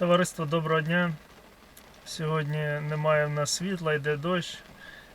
Товариство, доброго дня. Сьогодні немає в нас світла, йде дощ,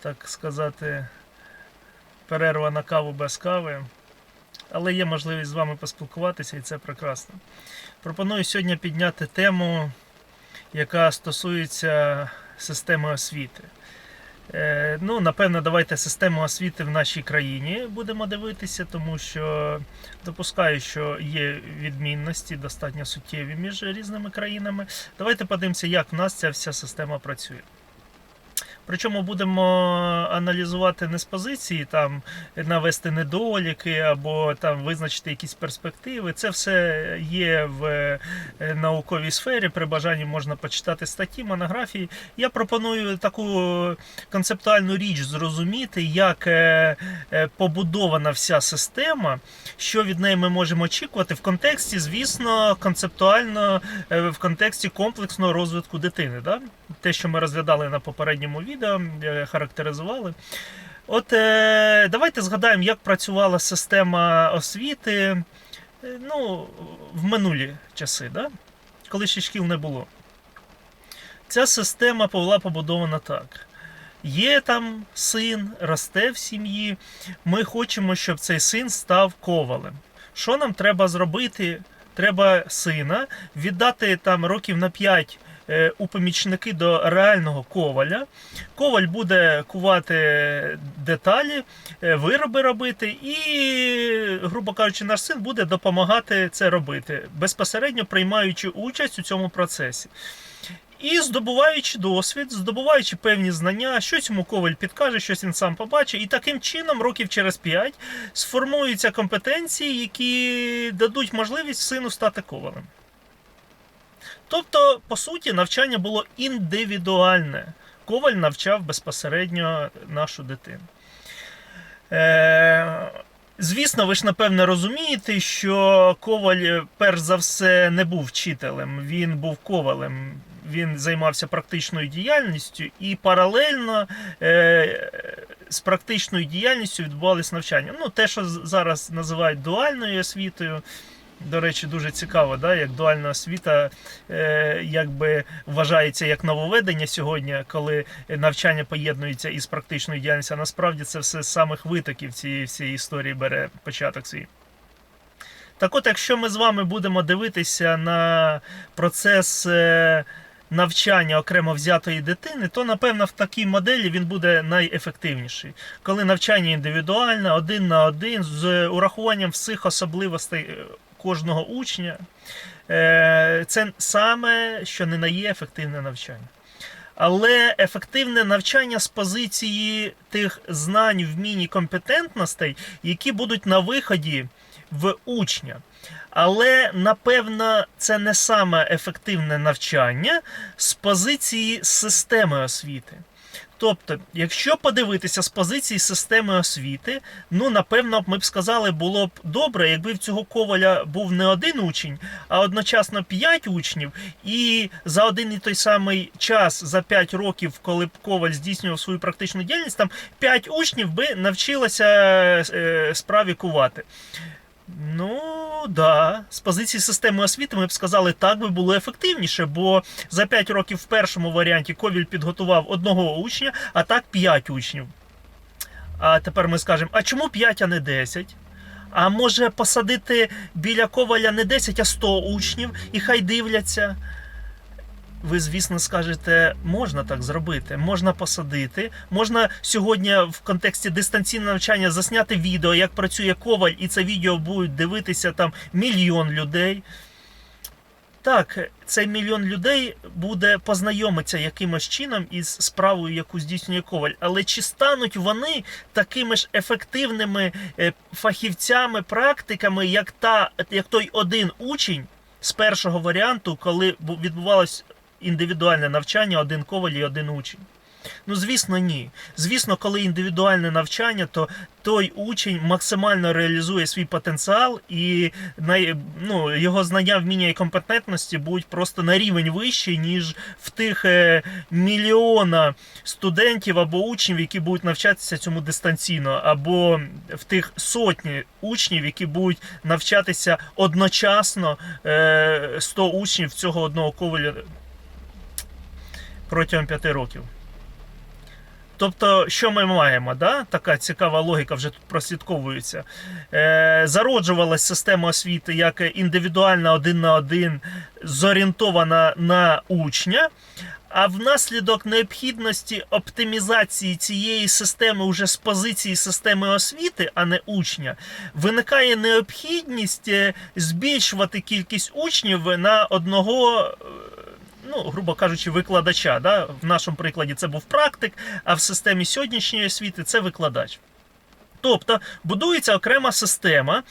так сказати, перерва на каву без кави. Але є можливість з вами поспілкуватися і це прекрасно. Пропоную сьогодні підняти тему, яка стосується системи освіти. Е, ну, напевно, давайте систему освіти в нашій країні будемо дивитися, тому що допускаю, що є відмінності достатньо суттєві між різними країнами. Давайте подивимося, як в нас ця вся система працює. Причому будемо аналізувати не з позиції там навести недоліки або там визначити якісь перспективи. Це все є в е, науковій сфері. При бажанні можна почитати статті, монографії. Я пропоную таку концептуальну річ зрозуміти, як е, е, побудована вся система, що від неї ми можемо очікувати в контексті, звісно, концептуально в контексті комплексного розвитку дитини. Да? Те, що ми розглядали на попередньому відео, е, характеризували. От е, давайте згадаємо, як працювала система освіти е, ну, в минулі часи, да? коли ще шкіл не було. Ця система була побудована так. Є там син, росте в сім'ї. Ми хочемо, щоб цей син став ковалем. Що нам треба зробити? Треба сина віддати там років на 5 е, у помічники до реального коваля. Коваль буде кувати деталі, е, вироби робити, і, грубо кажучи, наш син буде допомагати це робити, безпосередньо приймаючи участь у цьому процесі. І здобуваючи досвід, здобуваючи певні знання, щось йому коваль підкаже, щось він сам побачить, і таким чином, років через 5, сформуються компетенції, які дадуть можливість сину стати ковалем. Тобто, по суті, навчання було індивідуальне. Коваль навчав безпосередньо нашу дитину. Е, Звісно, ви ж напевне розумієте, що Коваль, перш за все, не був вчителем, він був ковалем. Він займався практичною діяльністю, і паралельно е, з практичною діяльністю відбувалися навчання. Ну, те, що зараз називають дуальною освітою. До речі, дуже цікаво, да, як дуальна освіта е, якби вважається як нововведення сьогодні, коли навчання поєднується із практичною діяльністю. А насправді це все з самих витоків цієї всієї історії бере початок свій. Так от, якщо ми з вами будемо дивитися на процес е, навчання окремо взятої дитини, то напевно в такій моделі він буде найефективніший. Коли навчання індивідуальне, один на один, з урахуванням всіх особливостей е, кожного учня, е, це саме, що не на є ефективне навчання. Але ефективне навчання з позиції тих знань, вмінь і компетентностей, які будуть на виході в учня. Але напевно це не саме ефективне навчання з позиції системи освіти. Тобто, якщо подивитися з позиції системи освіти, ну напевно ми б сказали, було б добре, якби в цього коваля був не один учень, а одночасно п'ять учнів, і за один і той самий час, за 5 років, коли б коваль здійснював свою практичну діяльність, там 5 учнів би навчилося е, справі кувати. Ну, да, з позиції системи освіти ми б сказали, так би було ефективніше, бо за 5 років в першому варіанті Ковіль підготував одного учня, а так 5 учнів. А тепер ми скажемо, а чому 5, а не 10? А може посадити біля коваля не 10, а 100 учнів, і хай дивляться. Ви, звісно, скажете, можна так зробити, можна посадити. Можна сьогодні в контексті дистанційного навчання засняти відео, як працює коваль, і це відео будуть дивитися там мільйон людей. Так, цей мільйон людей буде познайомитися якимось чином із справою, яку здійснює коваль. Але чи стануть вони такими ж ефективними е, фахівцями, практиками, як, та, як той один учень з першого варіанту, коли відбувалось індивідуальне навчання, один коваль і один учень? Ну, звісно, ні. Звісно, коли індивідуальне навчання, то той учень максимально реалізує свій потенціал, і ну, його знання, вміння і компетентності будуть просто на рівень вищий, ніж в тих е, мільйона студентів або учнів, які будуть навчатися цьому дистанційно, або в тих сотні учнів, які будуть навчатися одночасно е, 100 учнів цього одного коваля протягом 5 років. Тобто, що ми маємо? Да? Така цікава логіка вже тут прослідковується. Е, зароджувалась система освіти як індивідуальна один на один, зорієнтована на учня. А внаслідок необхідності оптимізації цієї системи уже з позиції системи освіти, а не учня, виникає необхідність е, збільшувати кількість учнів на одного. Ну, грубо кажучи, викладача. Да? В нашому прикладі це був практик, а в системі сьогоднішньої освіти це викладач. Тобто будується окрема система,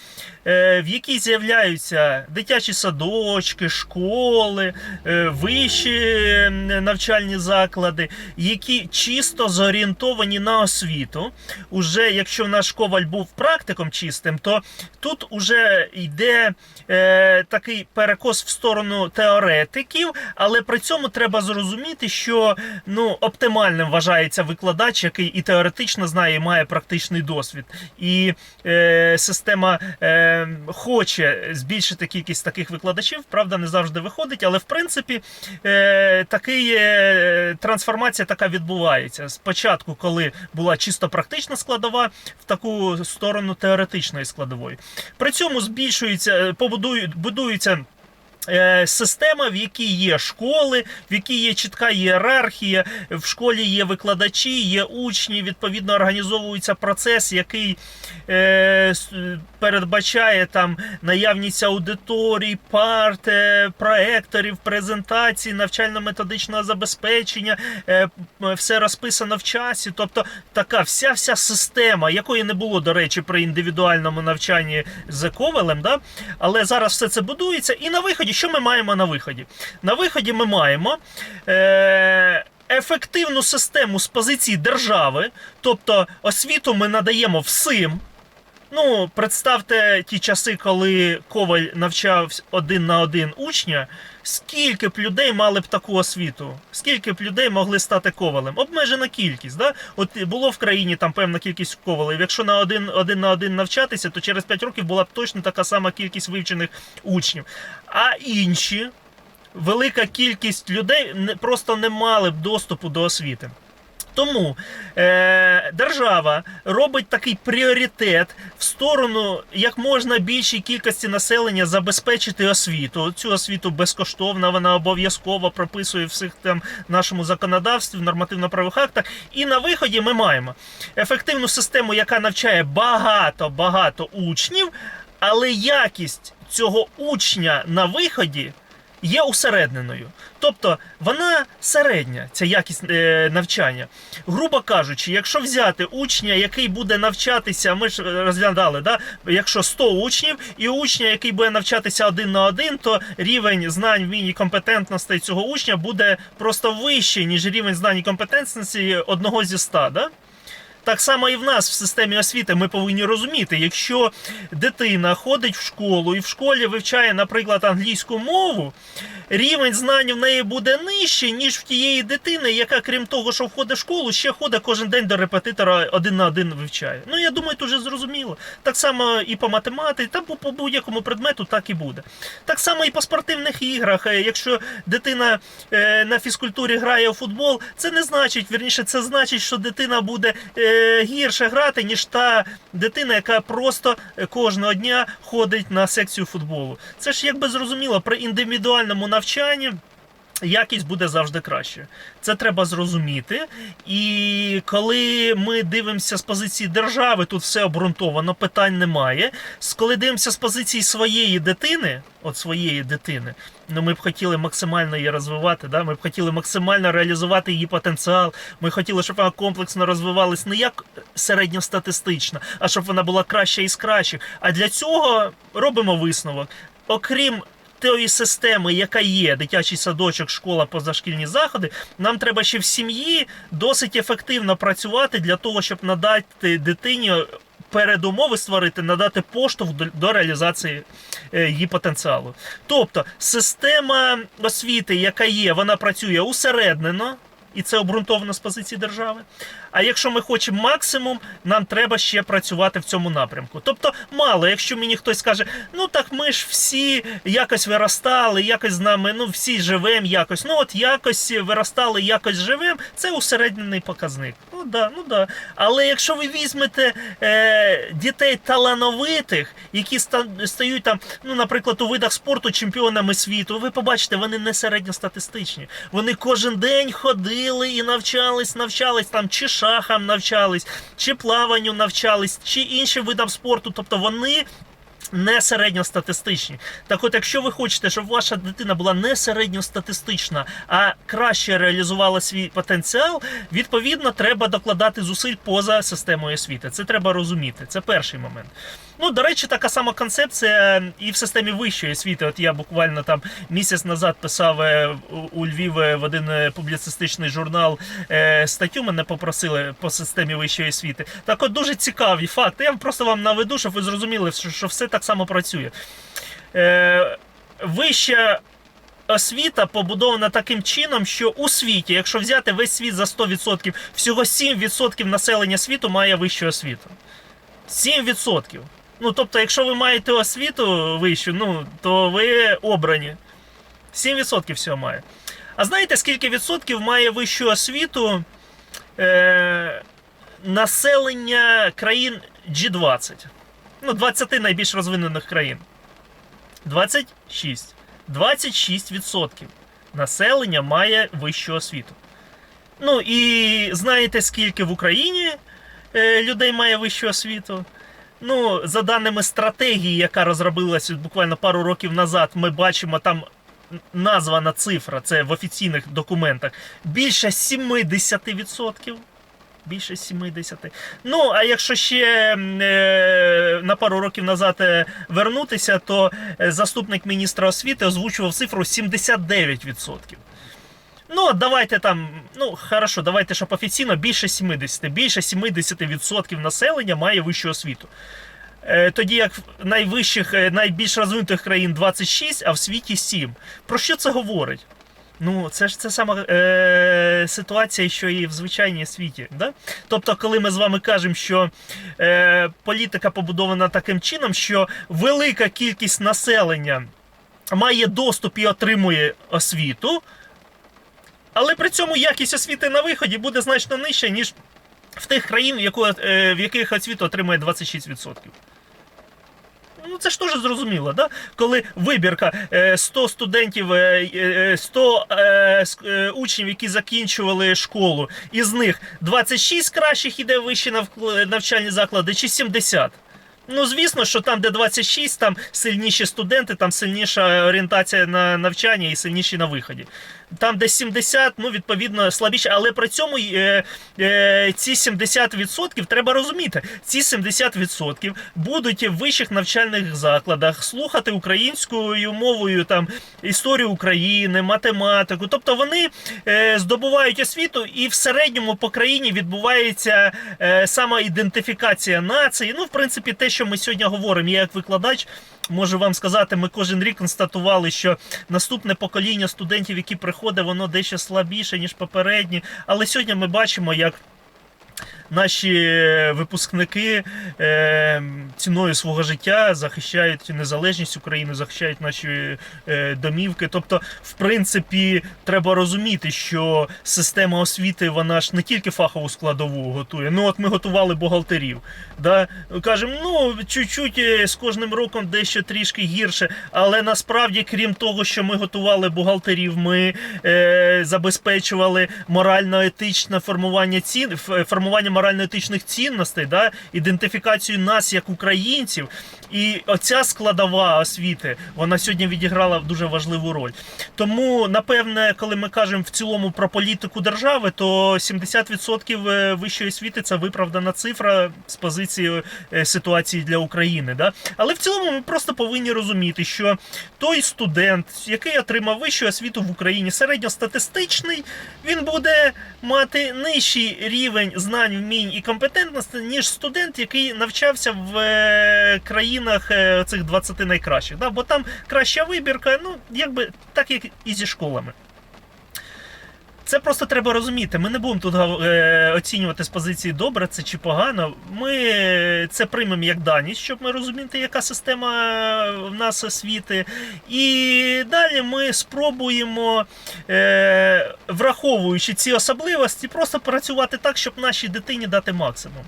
е, в якій з'являються дитячі садочки, школи, е, вищі навчальні заклади, які чисто зорієнтовані на освіту. Уже якщо наш коваль був практиком чистим, то тут уже йде е, такий перекос в сторону теоретиків, але при цьому треба зрозуміти, що ну, оптимальним вважається викладач, який і теоретично знає, і має практичний досвід. І е, система е, хоче збільшити кількість таких викладачів, правда, не завжди виходить, але в принципі е, такий, е, трансформація така відбувається. Спочатку, коли була чисто практична складова, в таку сторону теоретичної складової. При цьому збільшується, побудують, будуються. Е, Система, в якій є школи, в якій є чітка ієрархія, в школі є викладачі, є учні. Відповідно, організовується процес, який е, передбачає там наявність аудиторій, парт, е, проекторів, презентацій, навчально-методичного забезпечення, е, все розписано в часі. Тобто така вся вся система, якої не було, до речі, при індивідуальному навчанні з Ковелем, да? але зараз все це будується. І на виході, що ми маємо на виході? На виході ми маємо. Е- Ефективну систему з позиції держави, тобто освіту ми надаємо всім, Ну, представте ті часи, коли Коваль навчав один на один учня. Скільки б людей мали б таку освіту? Скільки б людей могли стати ковалем? Обмежена кількість. Да? От було в країні там певна кількість ковалів. Якщо на один, один на один навчатися, то через 5 років була б точно така сама кількість вивчених учнів. А інші, велика кількість людей просто не мали б доступу до освіти. Тому е, держава робить такий пріоритет в сторону як можна більшій кількості населення забезпечити освіту. Цю освіту безкоштовна, вона обов'язково прописує всіх там нашому законодавстві, в нормативно-правових актах. І на виході ми маємо ефективну систему, яка навчає багато багато учнів, але якість цього учня на виході є усередненою. Тобто вона середня, ця якість е, навчання. Грубо кажучи, якщо взяти учня, який буде навчатися, ми ж розглядали, да? якщо 100 учнів, і учня, який буде навчатися один на один, то рівень знань, вмінь і компетентності цього учня буде просто вищий, ніж рівень знань і компетентності одного зі 100. Да? Так само і в нас в системі освіти ми повинні розуміти, якщо дитина ходить в школу і в школі вивчає, наприклад, англійську мову, рівень знань в неї буде нижчий, ніж в тієї дитини, яка, крім того, що входить в школу, ще ходить кожен день до репетитора один на один вивчає. Ну я думаю, тут вже зрозуміло. Так само і по математиці, та по, по будь-якому предмету так і буде. Так само і по спортивних іграх. Е, Якщо дитина е, на фізкультурі грає у футбол, це не значить, вірніше, це значить, що дитина буде е, гірше грати, ніж та дитина, яка просто кожного дня ходить на секцію футболу. Це ж якби зрозуміло, при індивідуальному навчанні. Якість буде завжди краще. Це треба зрозуміти. І коли ми дивимося з позиції держави, тут все обґрунтовано, питань немає. Коли дивимося з позиції своєї дитини, от своєї дитини, ну ми б хотіли максимально її розвивати. Да? Ми б хотіли максимально реалізувати її потенціал. Ми хотіли, щоб вона комплексно розвивалась не як середньостатистично, а щоб вона була краща із кращих. А для цього робимо висновок. Окрім тої системи, яка є, дитячий садочок, школа, позашкільні заходи, нам треба ще в сім'ї досить ефективно працювати для того, щоб надати дитині передумови створити, надати поштовх до, реалізації е, її потенціалу. Тобто система освіти, яка є, вона працює усереднено. І це обґрунтовано з позиції держави. А якщо ми хочемо максимум, нам треба ще працювати в цьому напрямку. Тобто, мало, якщо мені хтось скаже, ну так ми ж всі якось виростали, якось з нами, ну всі живемо якось. Ну от якось виростали, якось живемо, це усереднений показник. Ну да, ну да. Але якщо ви візьмете е, дітей талановитих, які ста- стають там, ну, наприклад, у видах спорту чемпіонами світу, ви побачите, вони не середньостатистичні. Вони кожен день ходили і навчались, навчались там чи шахам навчались, чи плаванню навчались, чи іншим видам спорту. Тобто вони. Не середньостатистичні. Так от, якщо ви хочете, щоб ваша дитина була не середньостатистична, а краще реалізувала свій потенціал, відповідно, треба докладати зусиль поза системою освіти. Це треба розуміти. Це перший момент. Ну, до речі, така сама концепція і в системі вищої освіти. От я буквально там місяць назад писав е, у- Львів в один е, публіцистичний журнал е, статтю. Мене попросили по системі вищої освіти. Так, от дуже цікаві факти. Я просто вам наведу, щоб ви зрозуміли, що, все так само працює. Е, вища освіта побудована таким чином, що у світі, якщо взяти весь світ за 100%, всього 7% населення світу має вищу освіту. 7%. Ну, тобто, якщо ви маєте освіту вищу, ну, то ви обрані. 7% всього має. А знаєте, скільки відсотків має вищу освіту е, населення країн G20? Ну, 20 найбільш розвинених країн. 26. 26% населення має вищу освіту. Ну і знаєте, скільки в Україні е, людей має вищу освіту? Ну, за даними стратегії, яка розробилася буквально пару років назад, ми бачимо там названа цифра, це в офіційних документах, більше 70%. Більше 70. Ну, а якщо ще е, на пару років назад е, вернутися, то е, заступник міністра освіти озвучував цифру 79%. Ну, давайте там, ну, хорошо, давайте, щоб офіційно більше 70. Більше 70% населення має вищу освіту. Е, Тоді як в найвищих, е, найбільш розвинутих країн 26, а в світі 7. Про що це говорить? Ну, це ж це сама е, ситуація, що і в звичайній світі. Да? Тобто, коли ми з вами кажемо, що е, політика побудована таким чином, що велика кількість населення має доступ і отримує освіту, але при цьому якість освіти на виході буде значно нижча, ніж в тих країн, е, в яких освіту отримує 26%. Ну, це ж теж зрозуміло, да? коли вибірка е, 100 студентів, е, е, 100 е, ск- е, учнів, які закінчували школу, із них 26 кращих іде в вищі навчальні заклади, чи 70. Ну, звісно, що там, де 26, там сильніші студенти, там сильніша орієнтація на навчання і сильніші на виході. Там, де 70, ну, відповідно, слабіше. Але при цьому е, е, ці 70% треба розуміти. Ці 70% будуть в вищих навчальних закладах слухати українською мовою там історію України, математику. Тобто вони е, здобувають освіту, і в середньому по країні відбувається е, самоідентифікація нації. Ну, в принципі, те, що ми сьогодні говоримо, я як викладач. Можу вам сказати, ми кожен рік констатували, що наступне покоління студентів, які приходить, воно дещо слабіше, ніж попередні. Але сьогодні ми бачимо, як наші випускники е, ціною свого життя захищають незалежність України, захищають наші е, домівки. Тобто, в принципі, треба розуміти, що система освіти вона ж не тільки фахову складову готує. Ну, от ми готували бухгалтерів. Да? Кажемо, ну чуть-чуть е, з кожним роком дещо трішки гірше, але насправді, крім того, що ми готували бухгалтерів, ми е, забезпечували морально-етичне формування цін, формування морально-етичних цінностей, да, ідентифікацію нас як українців. І оця складова освіти вона сьогодні відіграла дуже важливу роль. Тому, напевне, коли ми кажемо в цілому про політику держави, то 70% е, вищої освіти це виправдана цифра з позиції е, ситуації для України. Да? Але в цілому ми просто повинні розуміти, що той студент, який отримав вищу освіту в Україні, середньостатистичний, він буде мати нижчий рівень знань, вмінь і компетентності, ніж студент, який навчався в е, країнах е, цих 20 найкращих. Да? Бо там краща вибірка, ну якби так як і зі школами. Це просто треба розуміти. Ми не будемо тут е, оцінювати з позиції добре це чи погано. Ми це приймемо як даність, щоб ми розуміти, яка система в нас освіти. І далі ми спробуємо, е, враховуючи ці особливості, просто працювати так, щоб нашій дитині дати максимум.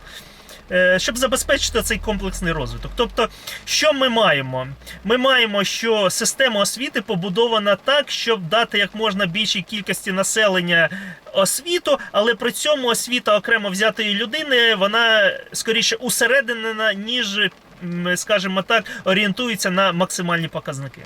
Е, Щоб забезпечити цей комплексний розвиток. Тобто, що ми маємо? Ми маємо, що система освіти побудована так, щоб дати як можна більшій кількості населення освіту, але при цьому освіта окремо взятої людини, вона скоріше усерединена, ніж, скажімо так, орієнтується на максимальні показники.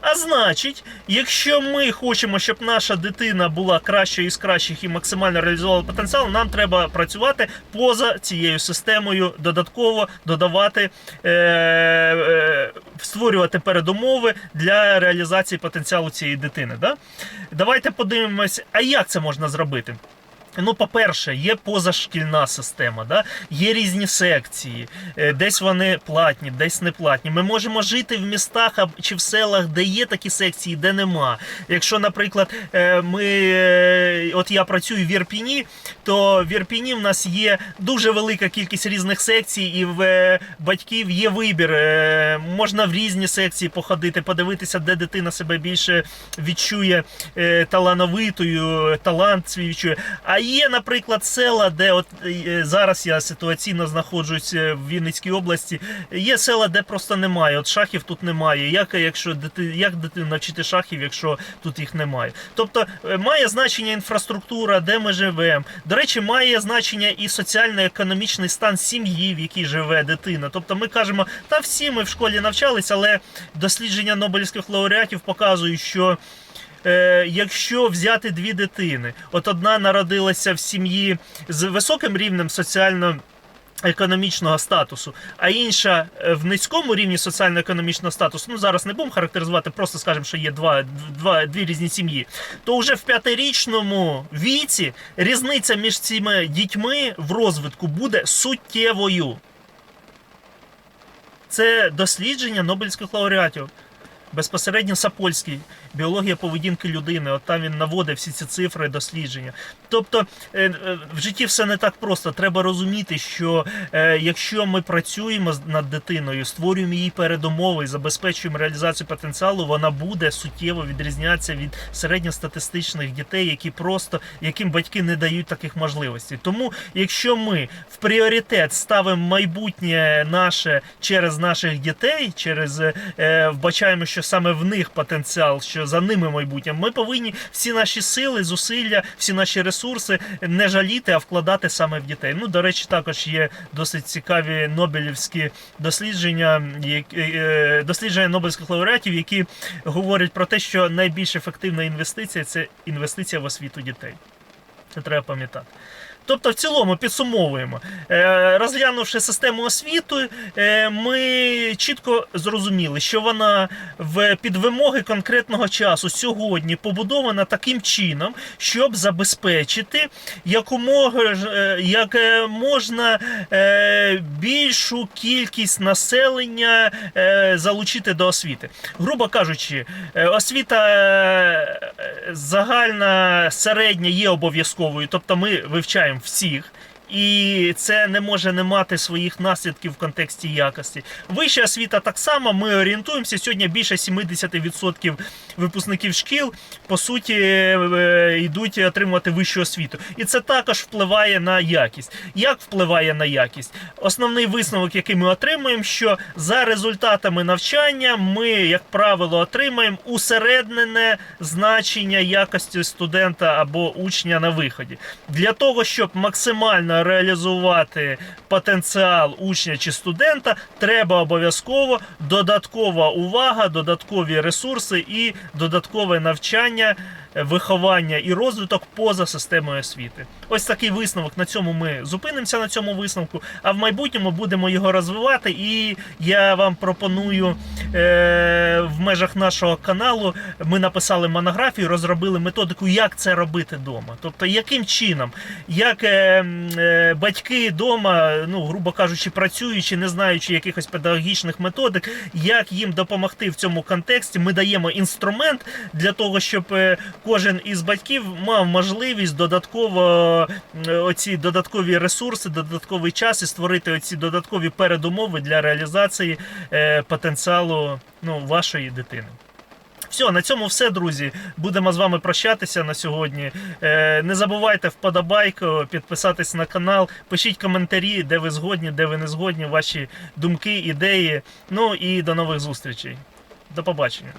А значить, якщо ми хочемо, щоб наша дитина була кращою із кращих і максимально реалізувала потенціал, нам треба працювати поза цією системою, додатково додавати, е, е, створювати передумови для реалізації потенціалу цієї дитини. Да? Давайте подивимось, а як це можна зробити? Ну, по-перше, є позашкільна система, да? є різні секції, е, десь вони платні, десь не платні. Ми можемо жити в містах чи в селах, де є такі секції, де нема. Якщо, наприклад, е, ми, е, от я працюю в Ірпіні, то в Ірпіні в нас є дуже велика кількість різних секцій, і в е, батьків є вибір. Е, Можна в різні секції походити, подивитися, де дитина себе більше відчує е, талановитою, талант свій відчує. А є, наприклад, села, де от е, зараз я ситуаційно знаходжусь е, в Вінницькій області. Є села, де просто немає. От шахів тут немає. Як якщо дити, як дитину навчити шахів, якщо тут їх немає? Тобто е, має значення інфраструктура, де ми живемо. До речі, має значення і соціально-економічний стан сім'ї, в якій живе дитина. Тобто ми кажемо, та всі ми в школі навчалися, але дослідження Нобелівських лауреатів показують, що е, якщо взяти дві дитини, от одна народилася в сім'ї з високим рівнем соціально. Економічного статусу, а інша е, в низькому рівні соціально-економічного статусу, ну зараз не будемо характеризувати, просто скажемо, що є два, два, дві різні сім'ї, то вже в п'ятирічному віці різниця між цими дітьми в розвитку буде суттєвою. Це дослідження Нобелівських лауреатів. Безпосередньо Сапольський, біологія поведінки людини. От там він наводив всі ці цифри, дослідження. Тобто е, е, в житті все не так просто. Треба розуміти, що е, якщо ми працюємо над дитиною, створюємо їй передумови забезпечуємо реалізацію потенціалу, вона буде суттєво відрізнятися від середньостатистичних дітей, які просто яким батьки не дають таких можливостей. Тому, якщо ми в пріоритет ставимо майбутнє наше через наших дітей, через вбачаємо, що саме в них потенціал, що за ними майбутнє, ми повинні всі наші сили, зусилля, всі наші ресурси не жаліти, а вкладати саме в дітей. Ну, до речі, також є досить цікаві нобелівські дослідження, е, дослідження нобелівських лауреатів, які говорять про те, що найбільш ефективна інвестиція це інвестиція в освіту дітей. Це треба пам'ятати. Тобто, в цілому підсумовуємо, Е, розглянувши систему освіти, е, ми чітко зрозуміли, що вона в під вимоги конкретного часу сьогодні побудована таким чином, щоб забезпечити якомога е, як можна більшу кількість населення залучити до освіти. Грубо кажучи, освіта загальна середня є обов'язковою, тобто ми вивчаємо всіх. І це не може не мати своїх наслідків в контексті якості. Вища освіта так само. Ми орієнтуємося. Сьогодні більше 70% випускників шкіл по суті е, йдуть отримувати вищу освіту, і це також впливає на якість. Як впливає на якість? Основний висновок, який ми отримуємо, що за результатами навчання ми, як правило, отримаємо усереднене значення якості студента або учня на виході для того, щоб максимально е, реалізувати потенціал учня чи студента, треба обов'язково додаткова увага, додаткові ресурси і додаткове навчання, виховання і розвиток поза системою освіти. Ось такий висновок. На цьому ми зупинимося на цьому висновку, а в майбутньому будемо його розвивати. І я вам пропоную е, в межах нашого каналу ми написали монографію, розробили методику, як це робити вдома. Тобто, яким чином, як е, е, батьки вдома, ну грубо кажучи, працюючи, не знаючи якихось педагогічних методик, як їм допомогти в цьому контексті. Ми даємо інструмент для того, щоб е, кожен із батьків мав можливість додатково е, оці додаткові ресурси, додатковий час і створити оці додаткові передумови для реалізації е, потенціалу ну, вашої дитини. Все, на цьому все, друзі. Будемо з вами прощатися на сьогодні. Е, не забувайте вподобайку, підписатись на канал, пишіть коментарі, де ви згодні, де ви не згодні, ваші думки, ідеї. Ну і до нових зустрічей. До побачення.